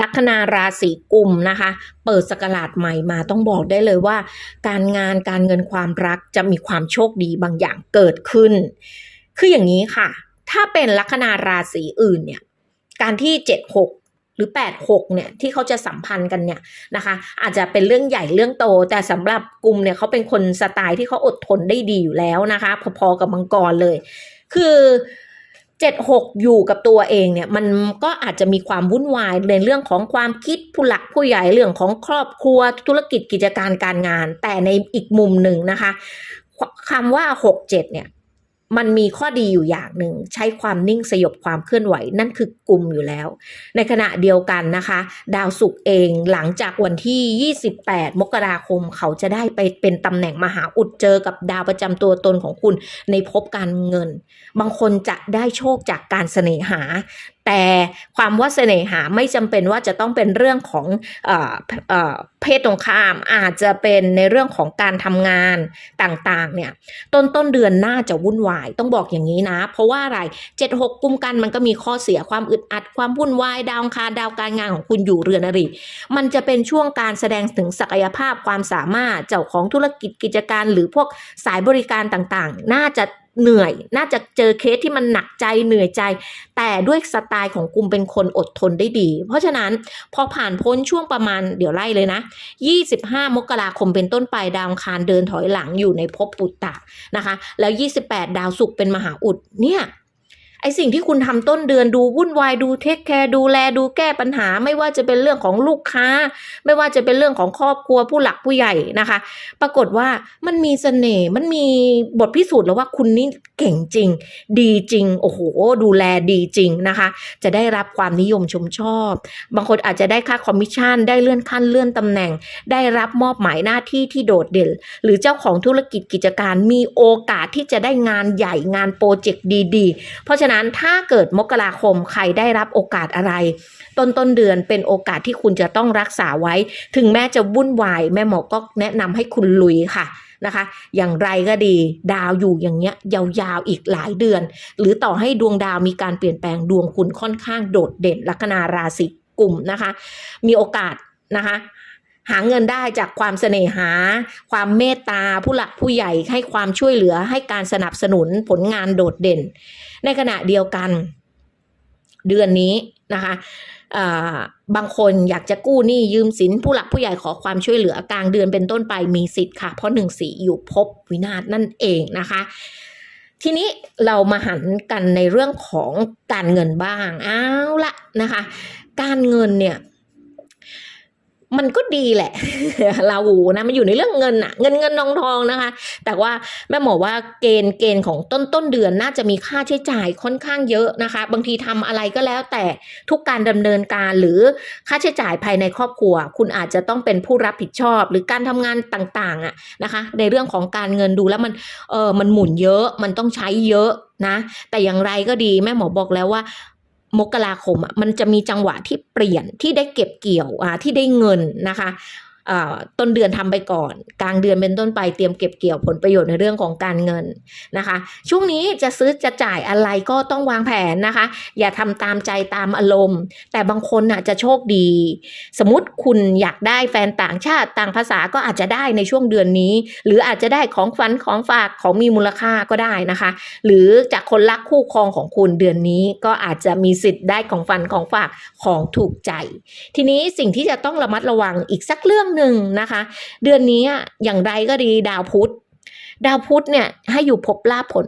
ลัคนาราศีกุมนะคะ เปิดสกราชใหม่มาต้องบอกได้เลยว่า การงานการเงินความรักจะมีความโชคดีบางอย่างเกิดขึ้น คืออย่างนี้ค่ะ ถ้าเป็นลัคนาราศีอื่นเนี่ย การที่เจ็ดหกหรือแปดหกเนี่ยที่เขาจะสัมพันธ์กันเนี่ยนะคะ อาจจะเป็นเรื่องใหญ่เรื่องโต แต่สำหรับกลุ่มเนี่ยเขาเป็นคนสไตล์ที่เขาอดทนได้ดีอยู่แล้วนะคะ พอๆกับมังกรเลย คือ เจ็ดหกอยู่กับตัวเองเนี่ยมันก็อาจจะมีความวุ่นวายในเรื่องของความคิดผู้หลักผู้ใหญ่เรื่องของครอบครัวธุรกิจกิจการการงาน แต่ในอีกมุมหนึ่งนะคะคำว่าหกเจ็ดเนี่ย มันมีข้อดีอยู่อย่างหนึ่ง ใช้ความนิ่งสยบความเคลื่อนไหวนั่นคือกลุ่มอยู่แล้ว ในขณะเดียวกันนะคะ ดาวศุกร์เองหลังจากวันที่ 28 มกราคมเขาจะได้ไปเป็นตำแหน่งมหาอุดเจอกับดาวประจำตัวตนของคุณในภพการเงิน บางคนจะได้โชคจากการเสน่หา แต่ความว่าเสน่หาไม่จำเป็นว่าจะต้องเป็นเรื่องของเออเออเพศตรงข้ามอาจจะเป็นในเรื่องของการทำงานต่างๆเนี่ยต้นต้นเดือนน่าจะวุ่นวายต้องบอกอย่างนี้นะ เพราะว่าอะไรเจ็ดหกกุมกันมันก็มีข้อเสียความอึดอัดความวุ่นวายดาวคารดาวการงานของคุณอยู่เรือนอริมันจะเป็นช่วงการแสดงถึงศักยภาพความสามารถเจ้าของธุรกิจกิจการ หรือพวกสายบริการต่างๆ น่าจะ เหนื่อย น่าจะเจอเคสที่มันหนักใจเหนื่อยใจ แต่ด้วยสไตล์ของกลุ่มเป็นคนอดทนได้ดี เพราะฉะนั้นพอผ่านพ้นช่วงประมาณเดี๋ยวไล่เลยนะ 25 มกราคมเป็นต้นไปดาวคารเดินถอยหลังอยู่ในภพปุตตะนะคะ แล้ว 28 ดาวศุกร์เป็นมหาอุดเนี่ย อสิ่งที่คุณทำต้นเดือนดูวุ่นวายดูเทคแคร์ดูแลดูแก้ปัญหา ไม่ว่าจะเป็นเรื่องของลูกค้า ไม่ว่าจะเป็นเรื่องของครอบครัวผู้หลักผู้ใหญ่นะคะ ปรากฏว่ามันมีเสน่ห์มันมีบทพิสูจน์แล้วว่าคุณนี่เก่งจริง ดีจริงโอ้โหดูแลดีจริงนะคะ จะได้รับความนิยมชมชอบ บางคนอาจจะได้ค่าคอมมิชชั่น ได้เลื่อนขั้นเลื่อนตำแหน่ง ได้รับมอบหมายหน้าที่ที่โดดเด่น หรือเจ้าของธุรกิจกิจการมีโอกาสที่จะได้งานใหญ่งานโปรเจกต์ดี ๆ เพราะฉะนั้นถ้าเกิดมกราคมใครได้รับโอกาสอะไร ต้นต้นเดือนเป็นโอกาสที่คุณจะต้องรักษาไว้ ถึงแม้จะวุ่นวายแม่หมอก็แนะนำให้คุณลุยค่ะนะคะ อย่างไรก็ดีดาวอยู่อย่างเงี้ยยาวๆอีกหลายเดือน หรือต่อให้ดวงดาวมีการเปลี่ยนแปลงดวงคุณค่อนข้างโดดเด่นลัคนาราศีกุมนะคะ มีโอกาสนะคะหาเงินได้จากความเสน่หา ความเมตตาผู้หลักผู้ใหญ่ให้ความช่วยเหลือให้การสนับสนุนผลงานโดดเด่น ในขณะเดียวกัน เดือนนี้นะคะบางคนอยากจะกู้หนี้ยืมสินผู้หลักผู้ใหญ่ขอความช่วยเหลือกลางเดือนเป็นต้นไปมีสิทธิ์ค่ะ เพราะหนึ่งสีอยู่ภพวินาศนั่นเองนะคะทีนี้เรามาหันกันในเรื่องของการเงินบ้าง เอาละนะคะ การเงินเนี่ย มันก็ดีแหละเราหูนะมันอยู่ในเรื่องเงินอะเงินเงินทองทองนะคะ แต่ว่าแม่หมอว่าเกณฑ์เกณฑ์ของต้นต้นเดือนน่าจะมีค่าใช้จ่ายค่อนข้างเยอะนะคะ บางทีทำอะไรก็แล้วแต่ทุกการดำเนินการหรือค่าใช้จ่ายภายในครอบครัว คุณอาจจะต้องเป็นผู้รับผิดชอบ หรือการทำงานต่างๆอะนะคะ ในเรื่องของการเงินดูแล้วมันเออมันหมุนเยอะมันต้องใช้เยอะนะ แต่อย่างไรก็ดีแม่หมอบอกแล้วว่า มกราคมอะมันจะมีจังหวะที่เปลี่ยนที่ได้เก็บเกี่ยวอ่าที่ได้เงินนะคะ ต้นเดือนทำไปก่อน กลางเดือนเป็นต้นไปเตรียมเก็บเกี่ยวผลประโยชน์ในเรื่องของการเงินนะคะ ช่วงนี้จะซื้อจะจ่ายอะไรก็ต้องวางแผนนะคะ อย่าทำตามใจตามอารมณ์ แต่บางคนอะจะโชคดี สมมติคุณอยากได้แฟนต่างชาติต่างภาษาก็อาจจะได้ในช่วงเดือนนี้ หรืออาจจะได้ของฝันของฝากของมีมูลค่าก็ได้นะคะ หรือจากคนรักคู่ครองของคุณเดือนนี้ก็อาจจะมีสิทธิ์ได้ของฝันของฝากของถูกใจ ทีนี้สิ่งที่จะต้องระมัดระวังอีกสักเรื่องหนึ่งนะคะ เดือนนี้อย่างไรก็ดีดาวพุธ ดาวพุธเนี่ยให้อยู่พบลาภผล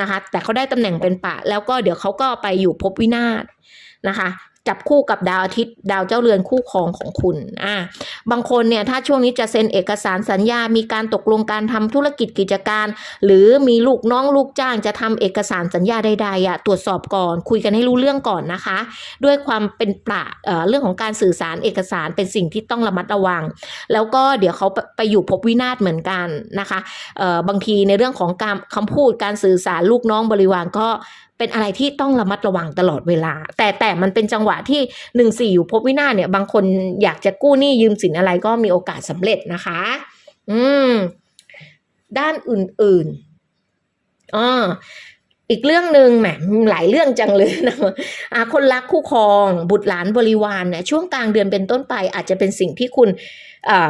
นะคะ แต่เขาได้ตำแหน่งเป็นปะ แล้วก็เดี๋ยวเขาก็ไปอยู่พบวินาศนะคะ จับคู่กับดาวอาทิตย์ ดาวเจ้าเรือนคู่ครองของคุณอ่าบางคนเนี่ยถ้าช่วงนี้จะเซ็นเอกสารสัญญา มีการตกลงการทำธุรกิจกิจการ หรือมีลูกน้องลูกจ้างจะทำเอกสารสัญญาใดๆอะตรวจสอบก่อน คุยกันให้รู้เรื่องก่อนนะคะ ด้วยความเป็นประเเรื่องของการสื่อสารเอกสารเป็นสิ่งที่ต้องระมัดระวัง แล้วก็เดี๋ยวเขาไปไปอยู่ภพวินาศเหมือนกันนะคะเอ่อบางทีในเรื่องของการคำพูดการสื่อสารลูกน้องบริวารก็เป็นอะไรที่ต้องระมัดระวังตลอดเวลา แต่แต่มันเป็นจังหวะที่หนึ่งสี่อยู่ภพวินาศเนี่ย บางคนอยากจะกู้หนี้ยืมสินอะไรก็มีโอกาสสำเร็จนะคะ อืม ด้านอื่นๆอ่า อีกเรื่องหนึ่งแหมหลายเรื่องจังเลยนะอ่าคนรักคู่ครอง บุตรหลานบริวารเนี่ยช่วงกลางเดือนเป็นต้นไป อาจจะเป็นสิ่งที่คุณ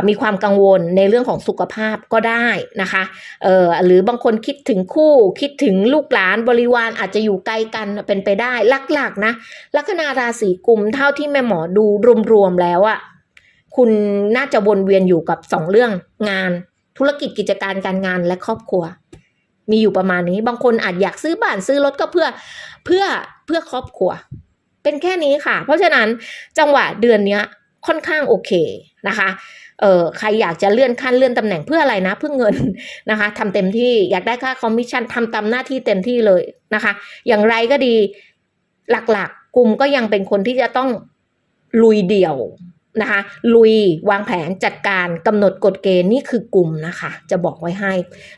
มีความกังวลในเรื่องของสุขภาพก็ได้นะคะเออหรือบางคนคิดถึงคู่ คิดถึงลูกหลานบริวารอาจจะอยู่ไกลกันเป็นไปได้หลักๆนะลัคนาราศีกุมเท่าที่แม่หมอดูรวมๆแล้วอะคุณน่าจะวนเวียนอยู่กับสองเรื่องงาน ธุรกิจกิจการการงานและครอบครัว มีอยู่ประมาณนี้ บางคนอาจอยากซื้อบ้านซื้อรถก็เพื่อเพื่อเพื่อครอบครัว เป็นแค่นี้ค่ะ เพราะฉะนั้นจังหวะเดือนเนี้ยค่อนข้างโอเคนะคะเออใครอยากจะเลื่อนขั้นเลื่อนตำแหน่งเพื่ออะไรนะ เพื่อเงินนะคะทำเต็มที่อยากได้ค่าคอมมิชชั่นทำตามหน้าที่เต็มที่เลยนะคะ อย่างไรก็ดีหลักๆกลุ่มก็ยังเป็นคนที่จะต้องลุยเดี่ยว นะคะลุยวางแผนจัดการกำหนดกฎเกณฑ์นี่คือกลุ่มนะคะ จะบอกไว้ให้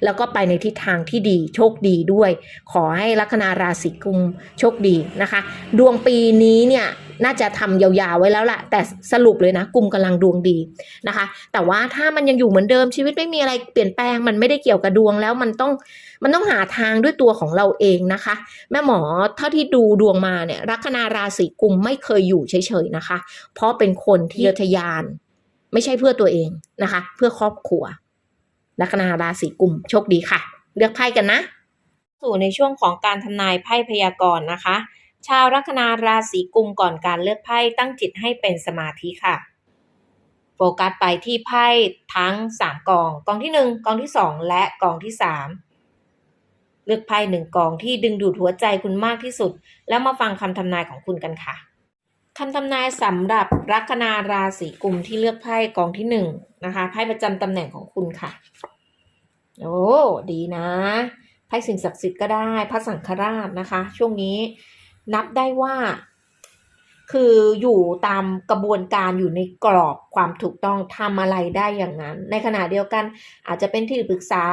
แล้วก็ไปในทิศทางที่ดีโชคดีด้วย ขอให้ลัคนาราศีกุมโชคดีนะคะ ดวงปีนี้เนี่ย น่าจะทำยาวๆไว้แล้วล่ะแต่สรุปเลยนะกลุ่มกำลังดวงดีนะคะ แต่ว่าถ้ามันยังอยู่เหมือนเดิมชีวิตไม่มีอะไรเปลี่ยนแปลงมันไม่ได้เกี่ยวกับดวงแล้วมันต้องมันต้องหาทางด้วยตัวของเราเองนะคะ แม่หมอเท่าที่ดูดวงมาเนี่ยลัคนาราศีกุมไม่เคยอยู่เฉยๆนะคะ เพราะเป็นคนที่ทะยาน ไม่ใช่เพื่อตัวเองนะคะ เพื่อครอบครัวลัคนาราศีกุมโชคดีค่ะ เลือกไพ่กันนะ สู่ในช่วงของการทำนายไพ่พยากรณ์นะคะ ชาวลัคนาราศีกุมก่อนการเลือกไพ่ตั้งจิตให้เป็นสมาธิค่ะ โฟกัสไปที่ไพ่ทั้ง 3กอง กองที่ 1 กองที่ 2 และกองที่ 3 เลือกไพ่หนึ่งกองที่ดึงดูดหัวใจคุณมากที่สุด แล้วมาฟังคำทำนายของคุณกันค่ะคำทำนายสำหรับลัคนาราศีกุมที่เลือกไพ่กองที่หนึ่งนะคะไพ่ประจำตำแหน่งของคุณค่ะ โอ้ดีนะไพ่สิ่งศักดิ์สิทธิ์ก็ได้พระสังฆราชนะคะ ช่วงนี้ นับได้ว่า คืออยู่ตามกระบวนการอยู่ในกรอบความถูกต้องทำอะไรได้อย่างนั้น ในขณะเดียวกันอาจจะเป็นที่ปรึกษา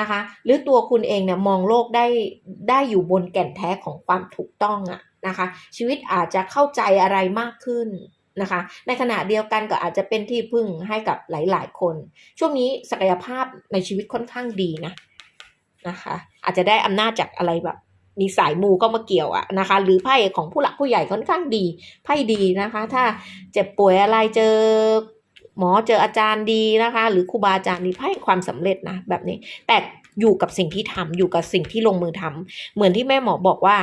นะคะ หรือตัวคุณเองเนี่ยมองโลกได้ได้อยู่บนแก่นแท้ของความถูกต้องอะนะคะ ชีวิตอาจจะเข้าใจอะไรมากขึ้นนะคะ ในขณะเดียวกันก็อาจจะเป็นที่พึ่งให้กับหลาย ๆ คน ช่วงนี้ศักยภาพในชีวิตค่อนข้างดีนะนะคะ อาจจะได้อำนาจจากอะไรแบบ มีสายมูก็มาเกี่ยวอะนะคะ หรือไพ่ของผู้หลักผู้ใหญ่ค่อนข้างดีไพ่ดีนะคะ ถ้าเจ็บป่วยอะไรเจอหมอเจออาจารย์ดีนะคะ หรือครูบาอาจารย์ดีไพ่ความสำเร็จนะแบบนี้ แต่อยู่กับสิ่งที่ทำอยู่กับสิ่งที่ลงมือทำเหมือนที่แม่หมอบอกว่า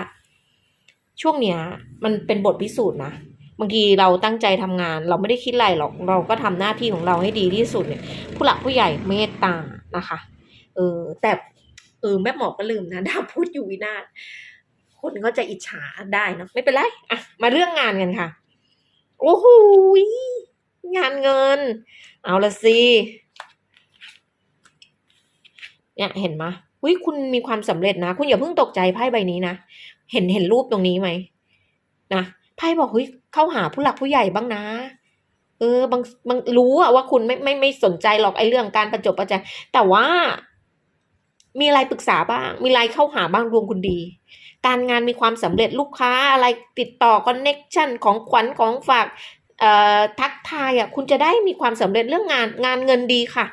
ช่วงเนี้ย มันเป็นบทพิสูจน์นะบางทีเราตั้งใจทำงาน เราไม่ได้คิดอะไรหรอกเราก็ทำหน้าที่ของเราให้ดีที่สุดเนี่ย ผู้หลักผู้ใหญ่เมตตานะคะเออแต่ เออแม่หมอก็ลืมนะดาวพูดอยู่วินาศคนก็จะอิจฉาได้นะไม่เป็นไรอะมาเรื่องงานกันค่ะ โอ้โหงานเงิน เอาละสิเนี่ยเห็นไหมวิคุณมีความสำเร็จนะ คุณอย่าเพิ่งตกใจไพ่ใบนี้นะ เห็นเห็นรูปตรงนี้ไหมนะไพ่บอกเฮ้ยเข้าหาผู้หลักผู้ใหญ่บ้างนะ เออบางบางรู้อะว่าคุณไม่ไม่ไม่สนใจหรอกไอ้เรื่องการประจบประแจงแต่ว่า มีอะไรปรึกษาบ้าง มีอะไรเข้าหาบ้างดวงคุณดี การงานมีความสำเร็จลูกค้าอะไรติดต่อคอนเน็กชันของขวัญของฝากเอ่อทักทายอะคุณจะได้มีความสำเร็จเรื่องงานงานเงินดีค่ะ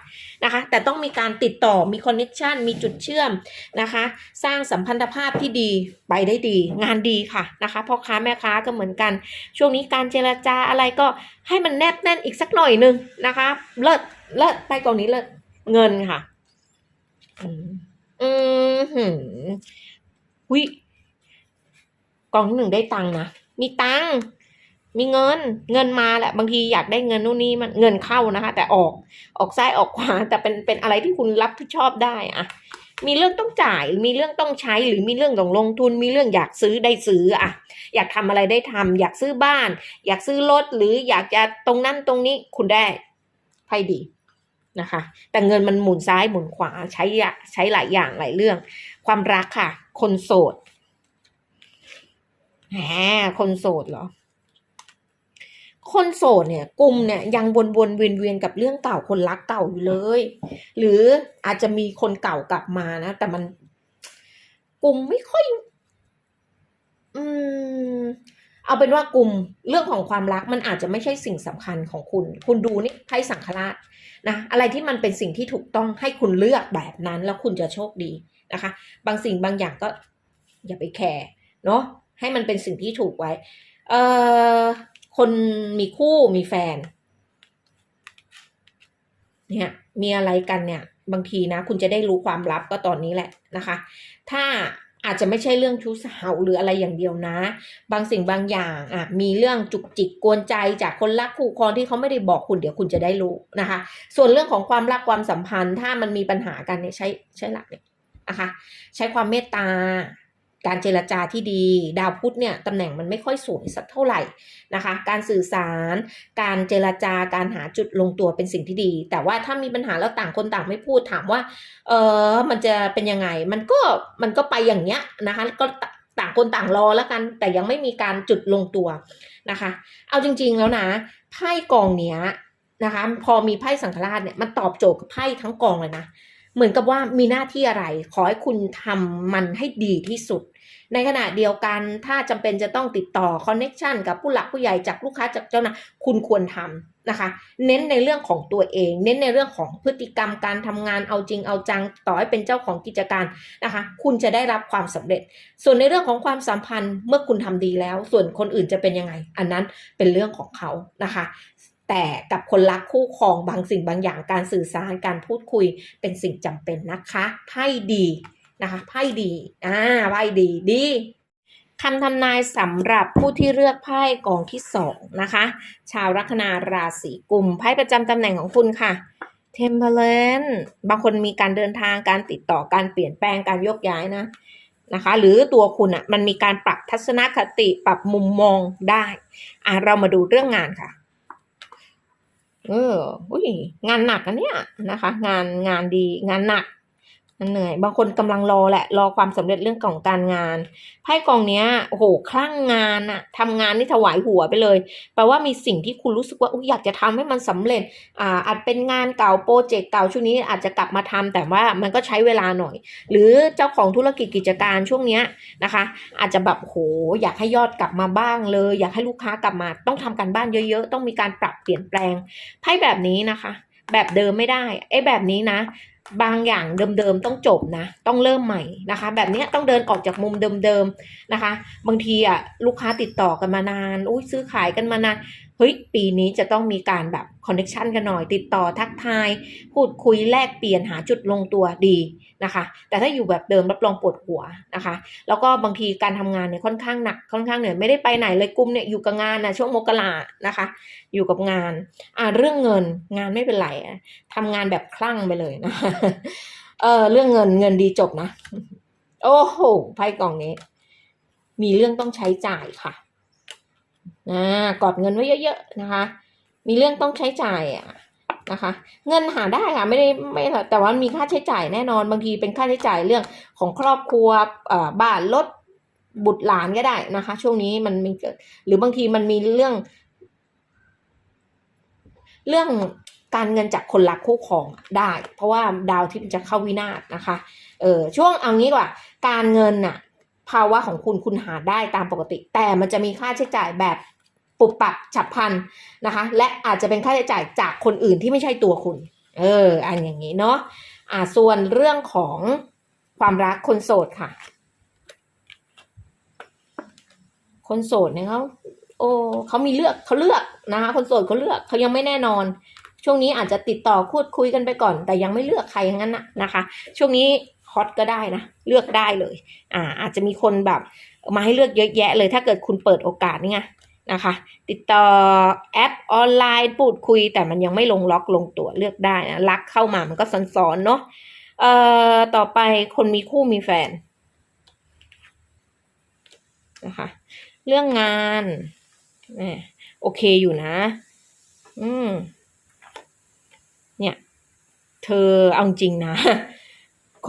นะคะแต่ต้องมีการติดต่อมีคอนเน็กชันมีจุดเชื่อมนะคะ สร้างสัมพันธภาพที่ดีไปได้ดี งานดีค่ะนะคะพ่อค้าแม่ค้าก็เหมือนกัน ช่วงนี้การเจรจาอะไรก็ให้มันแนบแน่นอีกสักหน่อยหนึ่งนะคะ เลิศเลิศไปกองนี้เลิศเงินค่ะ อืม อืมหืมวิกองหนึ่งได้ตังค์นะ มีตังค์มีเงิน เงินมาแหละ บางทีอยากได้เงินนู่นนี่มันเงินเข้านะคะ แต่ออกออกซ้ายออกขวาแต่เป็นเป็นอะไรที่คุณรับผิดชอบได้อะมีเรื่องต้องจ่าย มีเรื่องต้องใช้ หรือมีเรื่องต้องลงทุน มีเรื่องอยากซื้อได้ซื้ออะอยากทำอะไรได้ทำอยากซื้อบ้าน อยากซื้อรถหรืออยากจะตรงนั้นตรงนี้คุณได้ไพ่ดี นะคะ แต่เงินมันหมุนซ้ายหมุนขวาใช้ใช้หลายอย่างหลายเรื่อง ความรักค่ะ คนโสดแหมคนโสดเหรอ คนโสดเนี่ย กลุ่มเนี่ยยังวนวนเวียนเวียนๆกับเรื่องเก่าคนรักเก่าอยู่เลย หรืออาจจะมีคนเก่ากลับมานะ แต่มันกลุ่มไม่ค่อย อืม เอาเป็นว่ากลุ่มเรื่องของความรักมันอาจจะไม่ใช่สิ่งสำคัญของคุณ คุณดูนี่ไพ่สังฆราชนะอะไรที่มันเป็นสิ่งที่ถูกต้องให้คุณเลือกแบบนั้นแล้วคุณจะโชคดีนะคะ บางสิ่งบางอย่างก็อย่าไปแคร์เนาะให้มันเป็นสิ่งที่ถูกไว้ เอ่อคนมีคู่มีแฟน เนี่ยมีอะไรกันเนี่ย บางทีนะ คุณจะได้รู้ความลับก็ตอนนี้แหละนะคะ ถ้า อาจจะไม่ใช่เรื่องชู้สาวหรืออะไรอย่างเดียวนะ บางสิ่งบางอย่างอะมีเรื่องจุกจิกกวนใจจากคนรักคู่ครองที่เขาไม่ได้บอกคุณเดี๋ยวคุณจะได้รู้นะคะ ส่วนเรื่องของความรักความสัมพันธ์ ถ้ามันมีปัญหากันเนี่ยใช้ใช้หลักเนี่ยนะคะ ใช้ความเมตตา การเจรจาที่ดี ดาวพุธเนี่ยตำแหน่งมันไม่ค่อยสวยสักเท่าไหร่นะคะ การสื่อสาร การเจรจาการหาจุดลงตัวเป็นสิ่งที่ดี แต่ว่าถ้ามีปัญหาแล้วต่างคนต่างไม่พูดถามว่า เออมันจะเป็นยังไง มันก็มันก็ไปอย่างเงี้ยนะคะก็ต่างคนต่างรอแล้วกัน แต่ยังไม่มีการจุดลงตัวนะคะ เอาจริงๆแล้วนะไพ่กองเนี้ยนะคะ พอมีไพ่สังฆราชเนี่ยมันตอบโจทย์กับไพ่ทั้งกองเลยนะเหมือนกับว่ามีหน้าที่อะไร ขอให้คุณทำมันให้ดีที่สุด ในขณะเดียวกันถ้าจำเป็นจะต้องติดต่อคอนเน็ชันกับผู้หลักผู้ใหญ่จากลูกค้าจากเจ้านายคุณควรทำนะคะ เน้นในเรื่องของตัวเอง เน้นในเรื่องของพฤติกรรมการทำงานเอาจริงเอาจังต่อให้เป็นเจ้าของกิจการนะคะ คุณจะได้รับความสำเร็จ ส่วนในเรื่องของความสัมพันธ์เมื่อคุณทำดีแล้ว ส่วนคนอื่นจะเป็นยังไง อันนั้นเป็นเรื่องของเขานะคะแต่กับคนรักคู่ครองบางสิ่งบางอย่างการสื่อสารการพูดคุยเป็นสิ่งจำเป็นนะคะไพ่ดี นะคะไพ่ดีอ่าไพ่ดีดีคำทำนายสำหรับผู้ที่เลือกไพ่กองที่สองนะคะ ชาวลัคนาราศีกุมไพ่ประจำตำแหน่งของคุณค่ะเทมเพลนบางคนมีการเดินทางการติดต่อการเปลี่ยนแปลงการยกย้ายนะนะคะ หรือตัวคุณอะ่ะมันมีการปรับทัศนคติปรับมุมมองได้อะเรามาดูเรื่องงานค่ะ เอออุ้ยงานหนักอันเนี้ยนะคะ งานงานดีงานหนัก มันเหนื่อย บางคนกำลังรอแหละ รอความสำเร็จเรื่องของการงาน ไพ่กองเนี้ย โอ้โห คลั่งงานอะทำงานนี่ถวายหัวไปเลย แปลว่ามีสิ่งที่คุณรู้สึกว่าอยากจะทำให้มันสำเร็จ อ่า อาจเป็นงานเก่าโปรเจกต์เก่าช่วงนี้อาจจะกลับมาทำแต่ว่ามันก็ใช้เวลาหน่อย หรือเจ้าของธุรกิจกิจการช่วงเนี้ยนะคะ อาจจะแบบโห อยากให้ยอดกลับมาบ้างเลย อยากให้ลูกค้ากลับมา ต้องทำการบ้านเยอะ ๆ ต้องมีการปรับเปลี่ยนแปลง ไพ่แบบนี้นะคะ แบบเดิมไม่ได้ ไอ้แบบนี้นะ บางอย่างเดิมๆต้องจบนะ ต้องเริ่มใหม่นะคะ แบบนี้ต้องเดินออกจากมุมเดิมๆนะคะ บางทีอะลูกค้าติดต่อกันมานานอุ้ยซื้อขายกันมานาน เฮ้ยปีนี้จะต้องมีการแบบคอนเน c ชันกันหน่อย ติดต่อทักทาย พูดคุยแลกเปลี่ยนหาจุดลงตัวดีนะคะ แต่ถ้าอยู่แบบเดิมรับรองปวดหัวนะคะ แล้วก็บางทีการทำงานเนี่ยค่อนข้างหนักค่อนข้างเหนื่อยไม่ได้ไปไหนเลยกลุ่มเนี่ยอยู่กับงานนะช่วงมกรานะคะ อยู่กับงานอ่าเรื่องเงินงานไม่เป็นไรอะทำงานแบบคลั่งไปเลยนะเออเรื่องเงินเงินดีจบนะ โอ้โหไพ่กล่องนี้ มีเรื่องต้องใช้จ่ายค่ะ อ่ากอดเงินไว้เยอะๆนะคะ มีเรื่องต้องใช้จ่ายอะนะคะ เงินหาได้ค่ะไม่ได้ไม่แต่ว่ามีค่าใช้จ่ายแน่นอนบางทีเป็นค่าใช้จ่ายเรื่องของครอบครัวบ้านรถบุตรหลานก็ได้นะคะ ช่วงนี้มันมีเกิดหรือบางทีมันมีเรื่อง เรื่องการเงินจากคนรักคู่ครองได้ เพราะว่าดาวที่มันจะเข้าวินาศนะคะ เออช่วงเอางี้ดีกว่า การเงินน่ะ ภาวะของคุณคุณหาได้ตามปกติ แต่มันจะมีค่าใช้จ่ายแบบปุบปับฉับพลันนะคะ และอาจจะเป็นค่าใช้จ่ายจากคนอื่นที่ไม่ใช่ตัวคุณ เออ อันอย่างนี้เนาะอ่าส่วนเรื่องของความรักคนโสดค่ะ คนโสดเนี่ยเขาโอ้เขามีเลือกเขาเลือกนะคะ คนโสดเขาเลือกเขายังไม่แน่นอน ช่วงนี้อาจจะติดต่อพูดคุยกันไปก่อน แต่ยังไม่เลือกใครอย่างนั้นนะนะคะ ช่วงนี้ อตก็ได้นะ เลือกได้เลย อ่า อาจจะมีคนแบบมาให้เลือกเยอะแยะเลย ถ้าเกิดคุณเปิดโอกาสนี่ไงนะคะ ติดต่อแอปออนไลน์พูดคุย แต่มันยังไม่ลงล็อกลงตัวเลือกได้นะรักเข้ามามันก็ซ้อนๆเนาะเอ่อต่อไปคนมีคู่มีแฟนนะคะ เรื่องงานแหมโอเคอยู่นะ อืมเนี่ย เธอเอาจริงนะ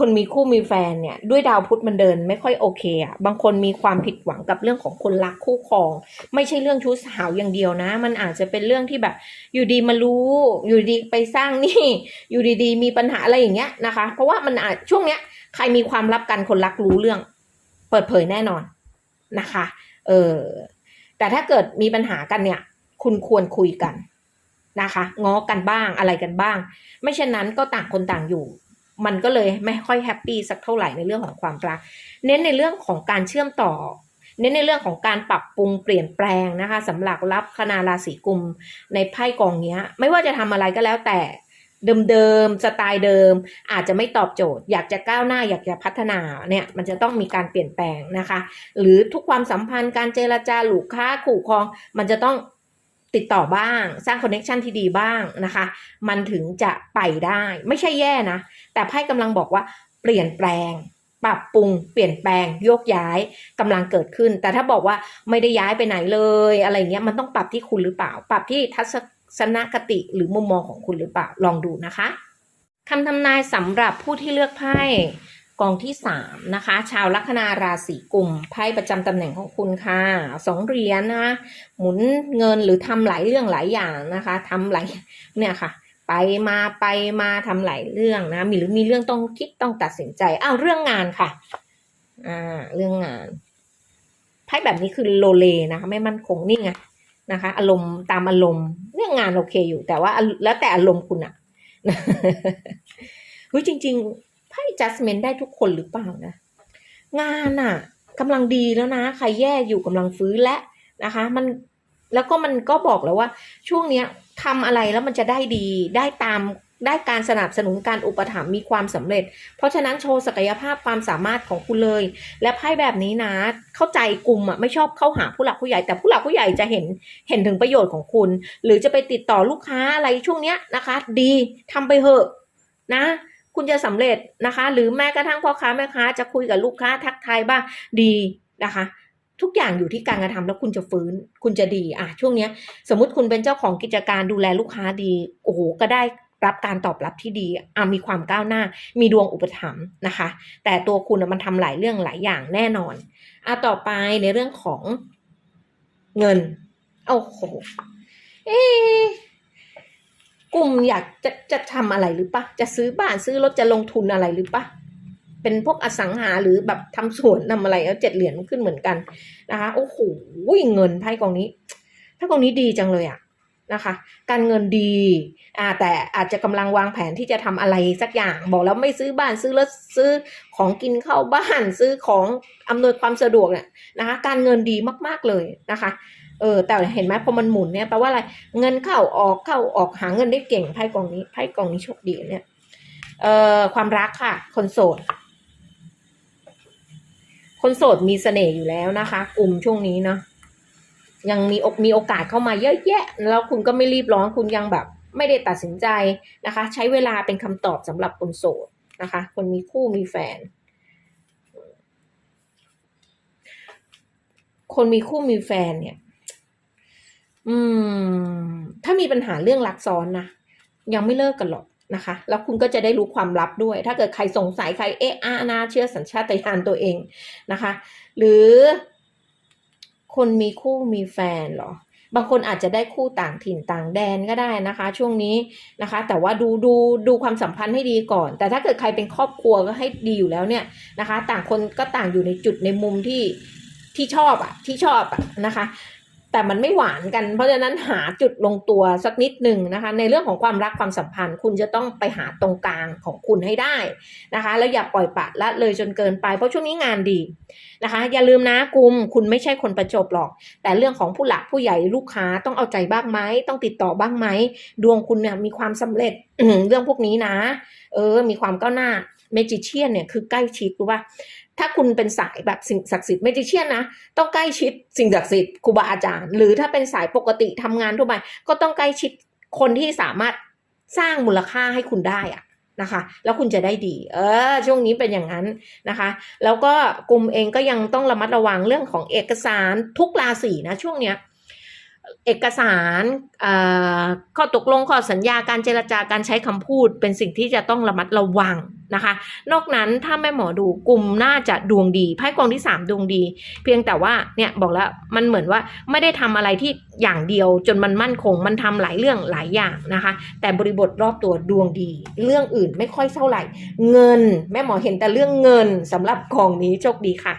คนมีคู่มีแฟนเนี่ยด้วยดาวพุธมันเดินไม่ค่อยโอเคอะบางคนมีความผิดหวังกับเรื่องของคนรักคู่ครอง ไม่ใช่เรื่องชู้สาวอย่างเดียวนะ มันอาจจะเป็นเรื่องที่แบบ อยู่ดีมารู้ อยู่ดีไปสร้างนี่ อยู่ดีๆ มีปัญหาอะไรอย่างเงี้ยนะคะ เพราะว่ามันอาจช่วงเนี้ยใครมีความลับกันคนรักรู้เรื่อง เปิดเผยแน่นอนนะคะ เออแต่ถ้าเกิดมีปัญหากันเนี่ย คุณควรคุยกันนะคะง้อกันบ้างอะไรกันบ้าง ไม่เช่นนั้นก็ต่างคนต่างอยู่ มันก็เลยไม่ค่อยแฮปปี้สักเท่าไหร่ในเรื่องของความรัก เน้นในเรื่องของการเชื่อมต่อ เน้นในเรื่องของการปรับปรุงเปลี่ยนแปลงนะคะสำหรับรับคณาราศีกุมในไพ่กองเนี้ยไม่ว่าจะทำอะไรก็แล้วแต่เดิมๆสไตล์เดิม อาจจะไม่ตอบโจทย์ อยากจะก้าวหน้าอยากจะพัฒนาเนี่ยมันจะต้องมีการเปลี่ยนแปลงนะคะ หรือทุกความสัมพันธ์การเจรจาหลูกค้าขู่ครอง มันจะต้อง ติดต่อบ้าง สร้างคอนเน็ชันที่ดีบ้างนะคะ มันถึงจะไปได้ ไม่ใช่แย่นะ แต่ไพ่กำลังบอกว่าเปลี่ยนแปลง ปรับปรุง เปลี่ยนแปลง โยกย้ายกำลังเกิดขึ้น แต่ถ้าบอกว่าไม่ได้ย้ายไปไหนเลย อะไรเงี้ยมันต้องปรับที่คุณหรือเปล่า ปรับที่ทัศนคติหรือมุมมองของคุณหรือเปล่าลองดูนะคะคำทำนายสำหรับผู้ที่เลือกไพ่ กองที่สามนะคะ ชาวลัคนาราศีกุมไพ่ประจำตำแหน่งของคุณค่ะสองเหรียญนะคะหมุนเงินหรือทำหลายเรื่องหลายอย่างนะคะทำหลายเนี่ยค่ะ ไปมาไปมาทำหลายเรื่องนะมีหรือมีเรื่องต้องคิดต้องตัดสินใจอ้าวเรื่องงานค่ะอ่าเรื่องงานไพ่แบบนี้คือโลเลนะคะไม่มั่นคงนี่ไงนะคะ อารมณ์ตามอารมณ์เรื่องงานโอเคอยู่ แต่ว่าแล้วแต่อารมณ์คุณอะเฮ้ยจริง ๆ ไพ่ adjustment ได้ทุกคนหรือเปล่านะ งานอะกำลังดีแล้วนะ ใครแย่อยู่กำลังฟื้นและนะคะ มันแล้วก็มันก็บอกแล้วว่า ช่วงเนี้ยทำอะไรแล้วมันจะได้ดีได้ตามได้การสนับสนุนการอุปถัมภ์มีความสำเร็จ เพราะฉะนั้นโชว์ศักยภาพความสามารถของคุณเลย และไพ่แบบนี้นะ เข้าใจกลุ่มอะไม่ชอบเข้าหาผู้หลักผู้ใหญ่ แต่ผู้หลักผู้ใหญ่จะเห็นเห็นถึงประโยชน์ของคุณ หรือจะไปติดต่อลูกค้าอะไรช่วงเนี้ยนะคะ ดีทำไปเถอะนะ คุณจะสำเร็จนะคะ หรือแม้กระทั่งพ่อค้าแม่ค้าจะคุยกับลูกค้าทักทายบ้างดีนะคะ ทุกอย่างอยู่ที่การกระทำแล้วคุณจะฟื้น คุณจะดีอะช่วงเนี้ย สมมติคุณเป็นเจ้าของกิจการดูแลลูกค้าดีโอ้โหก็ได้รับการตอบรับที่ดีอะมีความก้าวหน้า มีดวงอุปถัมภ์นะคะ แต่ตัวคุณมันทำหลายเรื่องหลายอย่างแน่นอนอะต่อไปในเรื่องของเงินโอ้โหเอ๊ กลุ่มอยากจะจะทำอะไรหรือปะจะซื้อบ้านซื้อรถจะลงทุนอะไรหรือปะเป็นพวกอสังหาหรือแบบทำสวนทำอะไรแล้วเจ็ดเหรียญขึ้นเหมือนกันนะคะโอ้โหเงินไพ่กองนี้ไพ่กองนี้ดีจังเลยอะนะคะ การเงินดีอ่าแต่อาจจะกำลังวางแผนที่จะทำอะไรสักอย่าง บอกแล้วไม่ซื้อบ้านซื้อรถซื้อของกินเข้าบ้านซื้อของอำนวยความสะดวกเนี่ยนะคะ การเงินดีมากๆเลยนะคะ เออแต่เห็นไหมพอมันหมุนเนี่ยแปลว่าอะไรเงินเข้าออกเข้าออกหาเงินได้เก่งไพ่กองนี้ไพ่กองนี้โชคดีเนี่ยเอ่อความรักค่ะ คนโสด คนโสดมีเสน่ห์อยู่แล้วนะคะ กลุ่มช่วงนี้เนาะยังมีอกมีโอกาสเข้ามาเยอะแยะ แล้วคุณก็ไม่รีบร้อนคุณยังแบบ ไม่ได้ตัดสินใจนะคะ ใช้เวลาเป็นคำตอบสำหรับคนโสดนะคะ คนมีคู่มีแฟน คนมีคู่มีแฟนเนี่ย อืม ถ้ามีปัญหาเรื่องรักซ้อนนะยังไม่เลิกกันหรอกนะคะ แล้วคุณก็จะได้รู้ความลับด้วย ถ้าเกิดใครสงสัยใครเอะอานาเชื่อสัญชาตญาณตัวเองนะคะ หรือ คนมีคู่มีแฟนหรอ บางคนอาจจะได้คู่ต่างถิ่นต่างแดนก็ได้นะคะ ช่วงนี้นะคะ แต่ว่าดูดูดูความสัมพันธ์ให้ดีก่อน แต่ถ้าเกิดใครเป็นครอบครัวก็ให้ดีอยู่แล้วเนี่ยนะคะ ต่างคนก็ต่างอยู่ในจุดในมุมที่ที่ชอบอะที่ชอบอะนะคะ แต่มันไม่หวานกัน เพราะฉะนั้นหาจุดลงตัวสักนิดหนึ่งนะคะ ในเรื่องของความรักความสัมพันธ์ คุณจะต้องไปหาตรงกลางของคุณให้ได้นะคะ แล้วอย่าปล่อยปะละเลยจนเกินไป เพราะช่วงนี้งานดีนะคะ อย่าลืมนะกลุ่มคุณไม่ใช่คนประจบหรอก แต่เรื่องของผู้หลักผู้ใหญ่ลูกค้าต้องเอาใจบ้างไหมต้องติดต่อบ้างไหมดวงคุณเนี่ยมีความสำเร็จเรื่องพวกนี้นะ เออ มีความก้าวหน้า เมจิเชียนเนี่ยคือใกล้ชิดรู้ป่ะถ้าคุณเป็นสายแบบสิ่งศักดิ์สิทธิ์เมจิเชียนนะต้องใกล้ชิดสิ่งศักดิ์สิทธิ์ครูบาอาจารย์ หรือถ้าเป็นสายปกติทำงานทั่วไปก็ต้องใกล้ชิดคนที่สามารถสร้างมูลค่าให้คุณได้อะนะคะแล้วคุณจะได้ดี เออ ช่วงนี้เป็นอย่างนั้นนะคะ แล้วก็กลุ่มเองก็ยังต้องระมัดระวังเรื่องของเอกสารทุกราศีนะช่วงเนี้ย เอกสารข้อตกลงข้อสัญญาการเจรจาการใช้คำพูด เป็นสิ่งที่จะต้องระมัดระวังนะคะ นอกนั้นถ้าแม่หมอดูกลุ่มน่าจะดวงดีไพ่กองที่ 3 ดวงดี เพียงแต่ว่าเนี่ยบอกแล้วมันเหมือนว่าไม่ได้ทำอะไรที่อย่างเดียวจนมันมั่นคง มันทำหลายเรื่องหลายอย่างนะคะ แต่บริบทรอบตัวดวงดี เรื่องอื่นไม่ค่อยเท่าไหร่ เงินแม่หมอเห็นแต่เรื่องเงินสำหรับกองนี้โชคดีค่ะ